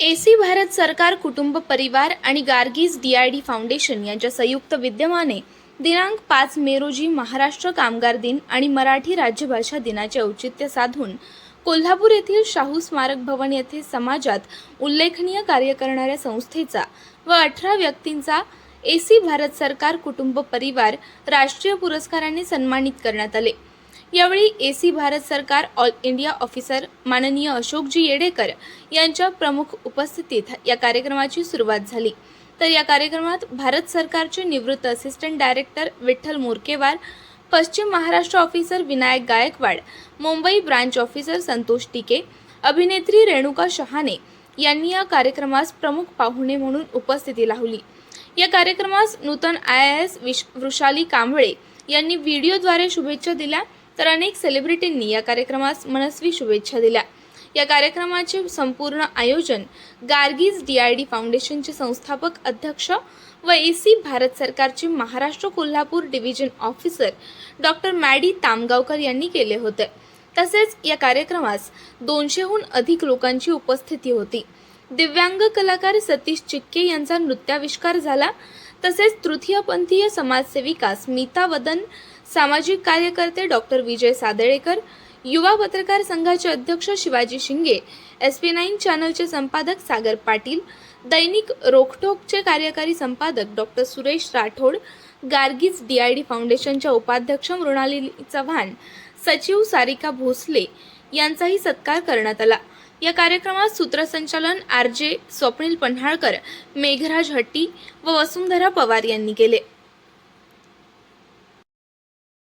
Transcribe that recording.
AC Bharat सरकार कुटुंब परिवार आणि Gargi's D I D foundation यांच्या संयुक्त विद्यमाने दिनांक पाच मे रोजी महाराष्ट्र कामगार दिन आणि मराठी राज्यभाषा दिनाचे औचित्य साधून कोल्हापूर येथील शाहू स्मारक भवन येथे समाजात उल्लेखनीय कार्य करणाऱ्या संस्थेचा व अठरा व्यक्तींचा एसी भारत सरकार कुटुंब परिवार राष्ट्रीय पुरस्काराने सन्मानित करण्यात आले. यावेळी ए सी भारत सरकार ऑल इंडिया ऑफिसर माननीय अशोकजी येडेकर यांच्या प्रमुख उपस्थितीत या कार्यक्रमाची सुरुवात झाली. तर या कार्यक्रमात भारत सरकारचे निवृत्त असिस्टंट डायरेक्टर विठ्ठल मोरकेवार पश्चिम Maharashtra officer Vinayak Gaikwad Mumbai branch officer Santosh Tike अभिनेत्री रेणुका शहाणे यांनी या कार्यक्रमास प्रमुख पाहुणे म्हणून उपस्थिती लावली. या कार्यक्रमास नूतन आय आय एस विश वृषाली कांबळे यांनी व्हिडिओद्वारे शुभेच्छा दिल्या. तर अनेक सेलिब्रिटींनी या कार्यक्रमास मनस्वी शुभेच्छा दिल्या. या कार्यक्रमाचे संपूर्ण आयोजन गार्गीज डी आय डी फाउंडेशनचे संस्थापक अध्यक्ष व ए सी भारत सरकारचे Maharashtra Kolhapur division officer doctor Maddy Tamgaonkar यांनी केले होते. तसेच या कार्यक्रमास दोनशेहून अधिक लोकांची उपस्थिती होती. दिव्यांग कलाकार सतीश चिक्के यांचा नृत्याविष्कार झाला. तसेच तृतीयपंथीय समाजसेविका स्मिता वदन सामाजिक कार्यकर्ते डॉक्टर विजय सादळेकर युवा पत्रकार संघाचे अध्यक्ष शिवाजी शिंगे एस पी नाईन चॅनलचे संपादक सागर पाटील दैनिक रोखटोकचे कार्यकारी संपादक doctor Suresh Rathod Gargi's D I D फाउंडेशनच्या उपाध्यक्ष मृणाली चव्हाण सचिव सारिका भोसले यांचाही सत्कार करण्यात आला. या कार्यक्रमात सूत्रसंचालन आर जे स्वप्नील पन्हाळकर मेघराज हट्टी व वसुंधरा पवार यांनी केले.